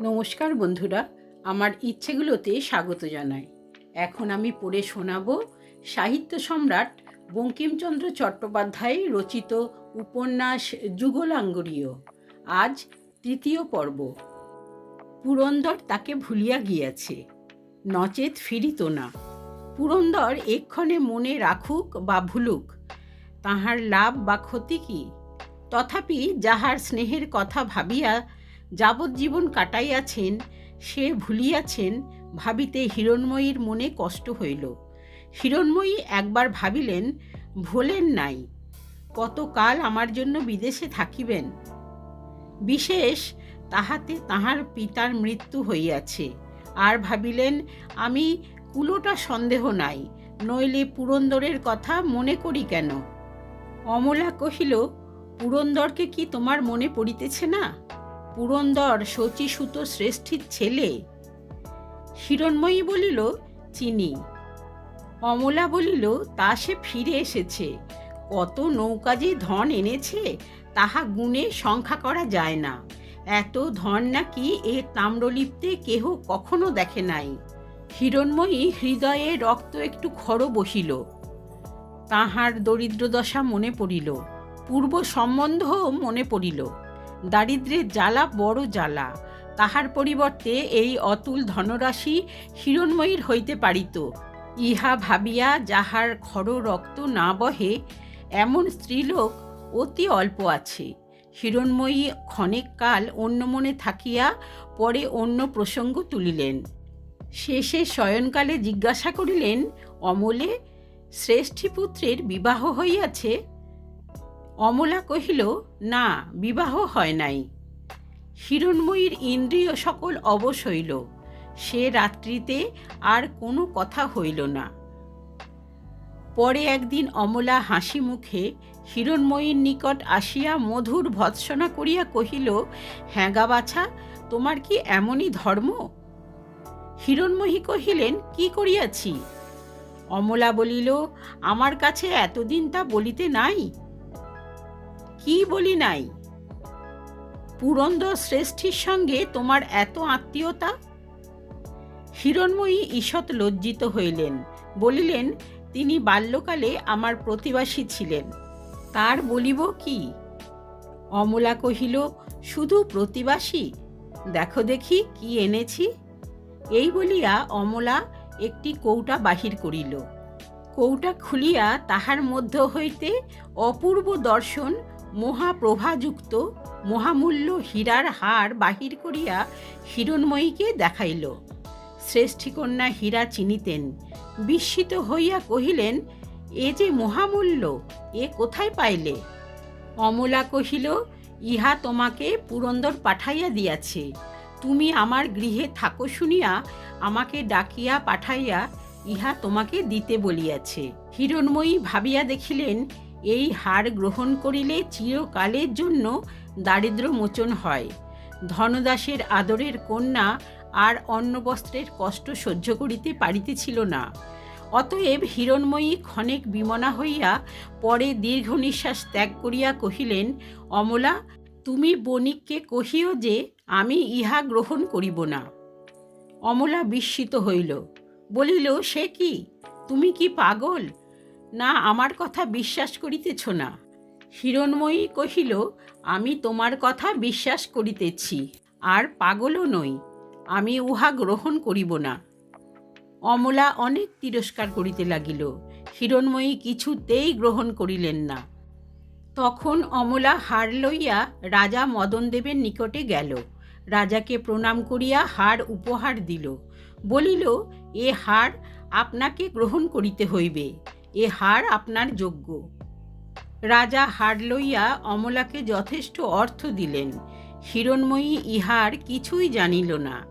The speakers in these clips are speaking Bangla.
নমস্কার বন্ধুরা, আমার ইচ্ছেগুলোতে স্বাগত জানাই। এখন আমি পড়ে শোনাব সাহিত্য সম্রাট বঙ্কিমচন্দ্র চট্টোপাধ্যায় রচিত উপন্যাস যুগলাঙ্গরীয়। আজ তৃতীয় পর্ব। পুরন্দর তাকে ভুলিয়া গিয়াছে, নচেত ফিরিত না। পুরন্দর এক্ষণে মনে রাখুক বা ভুলুক, তাহার লাভ বা ক্ষতি কি? তথাপি যাহার স্নেহের কথা ভাবিয়া যাবজ্জীবন কাটাইয়াছেন, সে ভুলিয়াছেন ভাবিতে হিরণময়ীর মনে কষ্ট হইল। হিরণময়ী একবার ভাবিলেন, ভোলেন নাই, কতকাল আমার জন্য বিদেশে থাকিবেন? বিশেষ তাহাতে তাহার পিতার মৃত্যু হইয়াছে। আর ভাবিলেন, আমি কুলোটা সন্দেহ নাই, নইলে পুরন্দরের কথা মনে করি কেন? অমলা কহিল, পুরন্দরকে কি তোমার মনে পড়িতেছে না? পুরন্দর শচীসুত শ্রেষ্ঠীর ছেলে? হিরণময়ী বলিল, চিনি। অমলা বলিল, তা সে ফিরে এসেছে। কত নৌকা যে ধন এনেছে, তাহা গুণে সংখ্যা করা যায় না। এত ধন নাকি এ তাম্রলিপ্তে কেহ কখনো দেখে নাই। হিরণময়ী হৃদয়ে রক্ত একটু খড় বসিল। তাহার দরিদ্রদশা মনে পড়িল। পূর্ব সম্বন্ধও মনে পড়িল। দারিদ্রের জ্বালা বড় জ্বালা। তাহার পরিবর্তে এই অতুল ধনরাশি হিরণময়ীর হইতে পারিত। ইহা ভাবিয়া যাহার খড় রক্ত না বহে, এমন স্ত্রীলোক অতি অল্প আছে। হিরণময়ী ক্ষণেক কাল অন্য মনে থাকিয়া পরে অন্য প্রসঙ্গ তুলিলেন। শেষে শয়নকালে জিজ্ঞাসা করিলেন, অমলে, শ্রেষ্ঠী পুত্রের বিবাহ হইয়াছে? অমলা কহিল, না, বিবাহ হয় নাই। হিরণময়ীর ইন্দ্রিয় সকল অবশ হইল। সে রাত্রিতে আর কোনো কথা হইল না। পরে একদিন অমলা হাসি মুখে হিরণময়ীর নিকট আসিয়া মধুর ভৎসনা করিয়া কহিল হ্যাঁগা বাছা, তোমার কি এমনই ধর্ম? হিরণময়ী কহিলেন, কি করিয়াছি? অমলা বলিল, আমার কাছে এতদিন তা বলিতে নাই। কি বলি নাই? পুরন্দর শ্রেষ্ঠীর সঙ্গে তোমার এত আত্মীয়তা? হিরণময়ী ঈষৎ লজ্জিত হইলেন, বলিলেন, তিনি বাল্যকালে আমার প্রতিবাসী ছিলেন। তার বলিব কি? অমলা কহিল, শুধু প্রতিবাসী? দেখো দেখি কি এনেছি? এই বলিয়া অমলা একটি কৌটা বাহির করিল। কৌটা খুলিয়া তাহার মধ্য হইতে অপূর্ব দর্শন মহাপ্রভাযুক্ত মহামূল্য হীরার হার বাহির করিয়া হিরণময়ীকে দেখাইল। শ্রেষ্ঠীকন্যা হীরা চিনিতেন। বিস্মিত হইয়া কহিলেন, এ যে মহামূল্য, এ কোথায় পাইলে? অমলা কহিল, ইহা তোমাকে পুরন্দর পাঠাইয়া দিয়াছে। তুমি আমার গৃহে থাকো শুনিয়া আমাকে ডাকিয়া পাঠাইয়া ইহা তোমাকে দিতে বলিয়াছে। হিরণময়ী ভাবিয়া দেখিলেন এই হার গ্রহণ করিলে চিরকালের জন্য দারিদ্র মোচন হয়। ধনদাসের আদরের কন্যা আর অন্ন বস্ত্রের কষ্ট সহ্য করিতে পারিতেছিল না। অতএব হিরণময়ী ক্ষণেক বিমনা হইয়া পরে দীর্ঘ নিঃশ্বাস ত্যাগ করিয়া কহিলেন, অমলা, তুমি বণিককে কহিও যে আমি ইহা গ্রহণ করিব না। অমলা বিস্মিত হইল, বলিল, সে কি? তুমি কি পাগল? না আমার কথা বিশ্বাস করিতেছ না। হিরণময়ী কহিল, আমি তোমার কথা বিশ্বাস করিতেছি, আর পাগলও নই, আমি উহা গ্রহণ করিব না। অমলা অনেক তিরস্কার করিতে লাগিল, হিরণময়ী কিছুতেই গ্রহণ করিলেন না। তখন অমলা হার লইয়া রাজা মদনদেবের নিকটে গেল, রাজাকে প্রণাম করিয়া হার উপহার দিল, বলিল, এ হার আপনাকে গ্রহণ করিতে হইবে। এ হার আপনার যোগ্য। রাজা হার লইয়া অমলাকে যথেষ্ট অর্থ দিলেন। হিরণময়ী ইহার কিছুই জানিল না।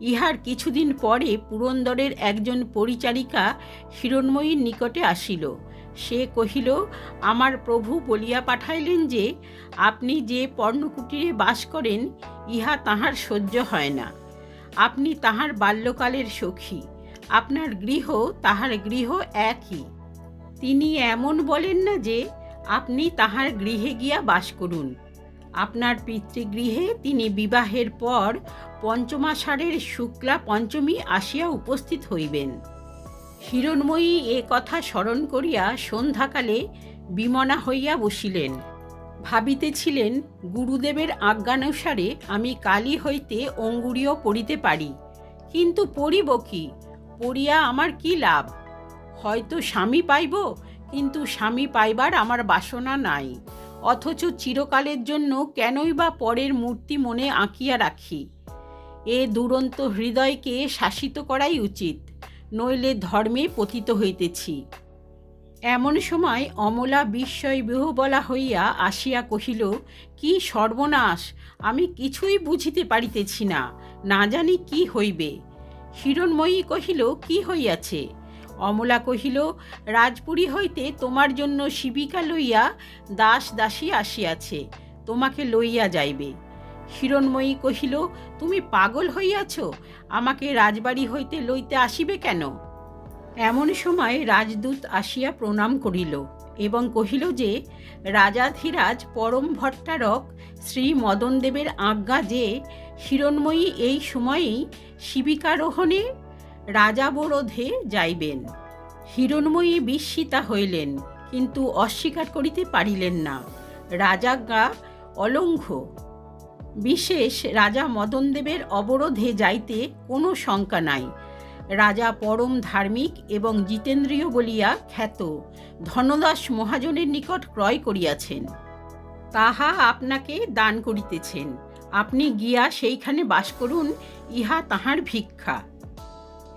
ইহার কিছুদিন পরে পুরন্দরের একজন পরিচারিকা হিরণময়ীর নিকটে আসিল। সে কহিল, আমার প্রভু বলিয়া পাঠাইলেন যে, আপনি যে পর্ণকুটিরে বাস করেন, ইহা তাহার সহ্য হয় না। আপনি তাহার বাল্যকালের সখী। আপনার গৃহ তাহার গৃহ একই। তিনি এমন বলেন না যে, আপনি তাহার গৃহে গিয়া বাস করুন। আপনার পিতৃগৃহে তিনি বিবাহের পর পঞ্চমাষাঢ়ের শুক্লা পঞ্চমী আসিয়া উপস্থিত হইবেন। হিরণময়ী এ কথা স্মরণ করিয়া সন্ধ্যাকালে বিমনা হইয়া বসিলেন। ভাবিতেছিলেন, গুরুদেবের আজ্ঞানুসারে আমি কালী হইতে অঙ্গুরীয় পড়িতে পারি, কিন্তু পড়িব কি? পড়িয়া আমার কি লাভ? হয়তো স্বামী পাইব, কিন্তু স্বামী পাইবার আমার বাসনা নাই। অথচ চিরকালের জন্য কেনই বা পরের মূর্তি মনে আঁকিয়া রাখি? এ দুরন্ত হৃদয়কে শাসিত করাই উচিত, নইলে ধর্মে পতিত হইতেছি। এমন সময় অমলা বিস্ময় বিহবলা হইয়া আসিয়া কহিল, কি সর্বনাশ! আমি কিছুই বুঝিতে পারিতেছি না। না জানি কি হইবে? হিরণময়ী কহিল, কি হইয়াছে? অমলা কহিল, রাজপুরী হইতে তোমার জন্য শিবিকা লইয়া দাস দাসী আসিয়াছে, তোমাকে লইয়া যাইবে। হিরণময়ী কহিল, তুমি পাগল হইয়াছ? আমাকে রাজবাড়ি হইতে লইতে আসিবে কেন? এমন সময় রাজদূত আসিয়া প্রণাম করিল এবং কহিল যে, রাজাধিরাজ পরম ভট্টারক শ্রী মদনদেবের আজ্ঞা যে হিরণময়ী এই সময়েই শিবিকারোহণে রাজাবরোধে যাইবেন। হিরণময়ী বিস্মিতা হইলেন, কিন্তু অস্বীকার করিতে পারিলেন না। রাজাজ্ঞা অলঙ্ঘ। বিশেষ রাজা মদনদেবের অবরোধে যাইতে কোনো শঙ্কা নাই। রাজা পরম ধার্মিক এবং জিতেন্দ্রীয় বলিয়া খ্যাত ধনদাস মহাজনের নিকট ক্রয় করিয়াছেন। তাহা আপনাকে দান করিতেছেন। আপনি গিয়া সেইখানে বাস করুন, ইহা তাহার ভিক্ষা।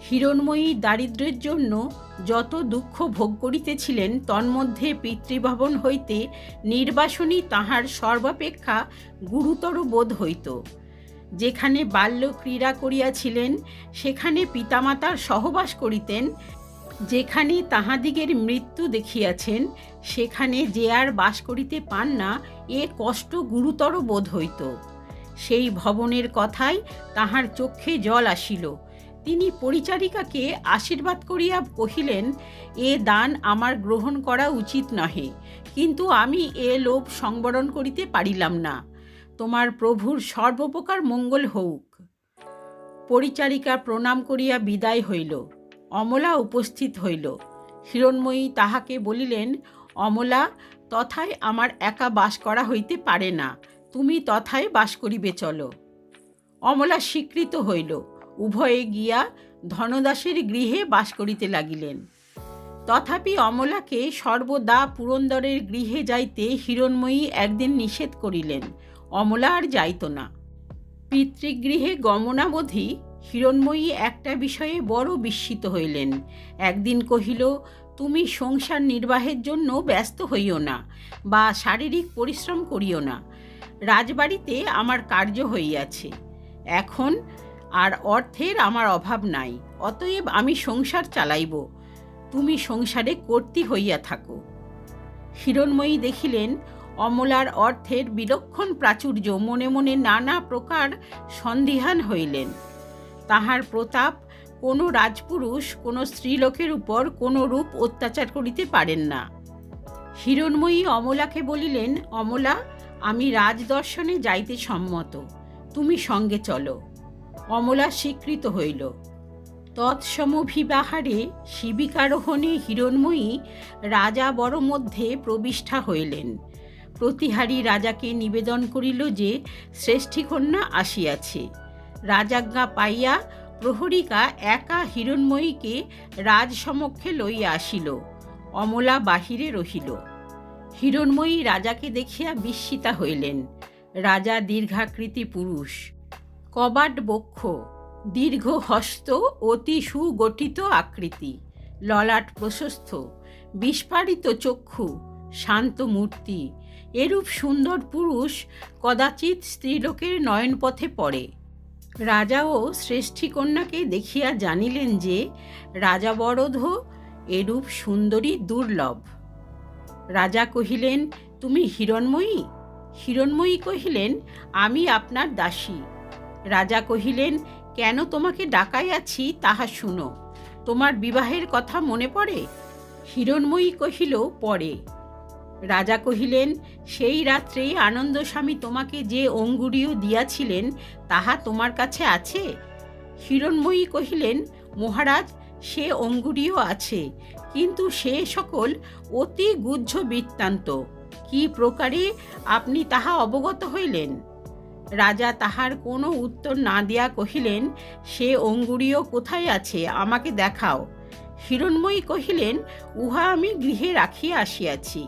হিরণময়ী দারিদ্র্যের জন্য যত দুঃখ ভোগ করিতেছিলেন, তন্মধ্যে পিতৃভবন হইতে নির্বাসনই তাহার সর্বাপেক্ষা গুরুতর বোধ হইত। যেখানে বাল্য ক্রীড়া করিয়াছিলেন, সেখানে পিতামাতার সহবাস করিতেন। যেখানে তাহাদিগের মৃত্যু দেখিয়াছেন, সেখানে যে আর বাস করিতে পান না, এ কষ্ট গুরুতর বোধ হইত। সেই ভবনের কথাই তাহার চক্ষে জল আসিল। তিনি পরিচারিকাকে আশীর্বাদ করিয়া কহিলেন, এ দান আমার গ্রহণ করা উচিত নহে, কিন্তু আমি এ লোভ সংবরণ করিতে পারিলাম না। তোমার প্রভুর সর্বপ্রকার মঙ্গল হউক পরিচারিকা প্রণাম করিয়া বিদায় হইল। অমলা উপস্থিত হইল। হিরণময়ী তাহাকে বলিলেন, অমলা, তথায় আমার একা বাস করা হইতে পারে না। তুমি তথায় বাস করিবে চলো। অমলা স্বীকৃত হইল। উভয়ে গিয়া ধনদাসের গৃহে বাস করিতে লাগিলেন। তথাপি অমলাকে সর্বদা পুরন্দরের গৃহে যাইতে হিরণময়ী একদিন নিষেধ করিলেন। অমলা আর যাইত না। পিতৃগৃহে গমনাবধি হিরণময়ী একটা বিষয়ে বড় বিস্মিত হইলেন। একদিন কহিল, তুমি সংসার নির্বাহের জন্য ব্যস্ত হইও না বা শারীরিক পরিশ্রম করিও না। রাজবাড়িতে আমার কার্য হইয়াছে। এখন আর অর্থের আমার অভাব নাই, অতএব আমি সংসার চালাইব। তুমি সংসারে কর্তি হইয়া থাকো। হিরণময়ী দেখিলেন অমলার অর্থের বিলক্ষণ প্রাচুর্য মনে মনে নানা প্রকার সন্দিহান হইলেন। তাহার প্রতাপ কোনো রাজপুরুষ, কোনো স্ত্রীলোকের উপর কোনো রূপ অত্যাচার করিতে পারেন না। হিরণময়ী অমলাকে বলিলেন, অমলা আমি রাজদর্শনে যাইতে সম্মত। তুমি সঙ্গে চলো। অমলা স্বীকৃত হইল। তৎসমভিবাহারে শিবিকারোহণে হিরণময়ী রাজা বড় মধ্যে প্রবিষ্ঠা হইলেন। প্রতিহারী রাজাকে নিবেদন করিল যে শ্রেষ্ঠীকন্যা আসিয়াছে। রাজাজ্ঞা পাইয়া প্রহরিকা একা হিরণময়ীকে রাজসমক্ষে লইয়া আসিল। অমলা বাহিরে রহিল। হিরণময়ী রাজাকে দেখিয়া বিস্মিতা হইলেন। রাজা দীর্ঘাকৃতি পুরুষ, কবাট বক্ষ, দীর্ঘ হস্ত, অতি সুগঠিত আকৃতি, ললাট প্রশস্ত, বিস্ফারিত চক্ষু, শান্ত মূর্তি। এরূপ সুন্দর পুরুষ কদাচিৎ স্ত্রীলোকের নয়নপথে পড়ে। রাজাও শ্রেষ্ঠী কন্যাকে দেখিয়া জানিলেন যে রাজা রাজাবরধ এরূপ সুন্দরী দুর্লভ। রাজা কহিলেন, তুমি হিরণময়ী? হিরণময়ী কহিলেন, আমি আপনার দাসী। রাজা কহিলেন, কেন তোমাকে ডাকাইয়াছি তাহা শুনো। তোমার বিবাহের কথা মনে পড়ে? হিরণময়ী কহিল, পড়ে। রাজা কহিলেন, সেই রাত্রেই আনন্দস্বামী তোমাকে যে অঙ্গুরীয় দিয়াছিলেন, তাহা তোমার কাছে আছে? হিরণময়ী কহিলেন, মহারাজ সে অঙ্গুরীয় আছে, কিন্তু সে সকল অতি গুহ্য বৃত্তান্ত। কি প্রকারে আপনি তাহা অবগত হইলেন? রাজা তাহার কোনো উত্তর না দিয়া কহিলেন, সে অঙ্গুরীয় কোথায় আছে, আমাকে দেখাও। হিরণময়ী কহিলেন, উহা আমি গৃহে রাখিয়া আসিয়াছি।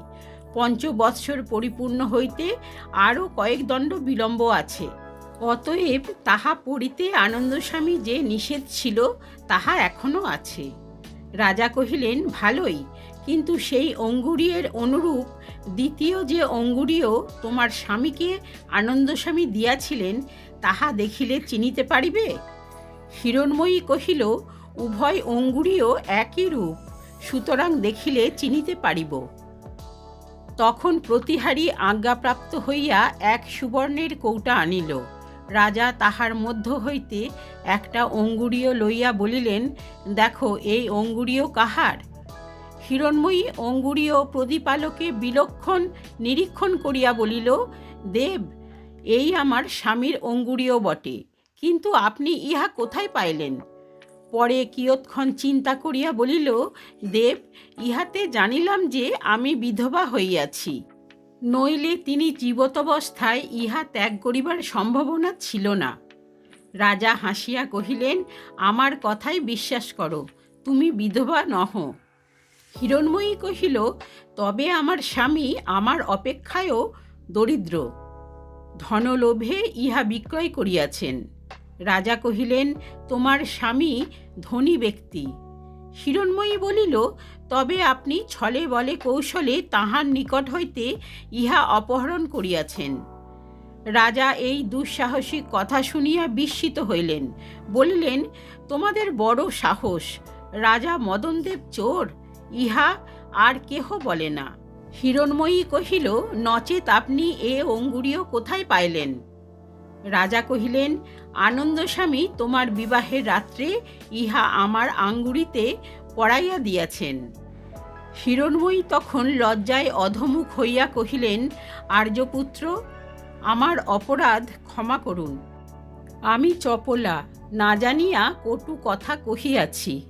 পঞ্চবৎসর পরিপূর্ণ হইতে আরও কয়েক দণ্ড বিলম্ব আছে। অতএব তাহা পড়িতে আনন্দস্বামী যে নিষেধ ছিল, তাহা এখনও আছে। রাজা কহিলেন, ভালোই, কিন্তু সেই অঙ্গুরীয়ের অনুরূপ দ্বিতীয় যে অঙ্গুরীয় তোমার স্বামীকে আনন্দস্বামী দিয়াছিলেন, তাহা দেখিলে চিনিতে পারিবে? হিরণময়ী কহিল, উভয় অঙ্গুরীয় একই রূপ, সুতরাং দেখিলে চিনিতে পারিব। তখন প্রতিহারী আজ্ঞাপ্রাপ্ত হইয়া এক সুবর্ণের কৌটা আনিল। রাজা তাহার মধ্য হইতে একটা অঙ্গুরীয় লইয়া বলিলেন, দেখো, এই অঙ্গুরীয় কাহার? হিরণময়ী অঙ্গুরীয় প্রদীপালোকে বিলক্ষণ নিরীক্ষণ করিয়া বলিল, দেব, এই আমার স্বামীর অঙ্গুরীয় বটে, কিন্তু আপনি ইহা কোথায় পাইলেন? পরে কিয়ৎক্ষণ চিন্তা করিয়া বলিল, দেব, ইহাতে জানিলাম যে আমি বিধবা হইয়াছি। নইলে তিনি জীবতবস্থায় ইহা ত্যাগ করিবার সম্ভাবনা ছিল না। রাজা হাসিয়া কহিলেন, আমার কথাই বিশ্বাস করো, তুমি বিধবা নহ। হিরণময়ী কহিল, তবে আমার স্বামী আমার অপেক্ষায়ও দরিদ্র। ধনলোভে ইহা বিক্রয় করিয়াছেন। রাজা কহিলেন, তোমার স্বামী ধনী ব্যক্তি হিরণময়ী বলিল, তবে আপনি ছলে বলে কৌশলে তাহার নিকট হইতে ইহা অপহরণ করিয়াছেন। রাজা এই দুঃসাহসিক কথা শুনিয়া বিস্মিত হইলেন। বলিলেন, তোমাদের বড় সাহস। রাজা মদনদেব চোর, ইহা আর কেহ বলে না। হিরণময়ী কহিল, নচেত আপনি এ অঙ্গুরীয় কোথায় পাইলেন? রাজা কহিলেন, আনন্দস্বামী তোমার বিবাহের রাত্রে ইহা আমার আঙ্গুরিতে পড়াইয়া দিয়াছেন। হিরণময়ী তখন লজ্জায় অধমুখ হইয়া কহিলেন, আর্যপুত্র, আমার অপরাধ ক্ষমা করুন। আমি চপলা, না জানিয়া কটু কথা কহিয়াছি।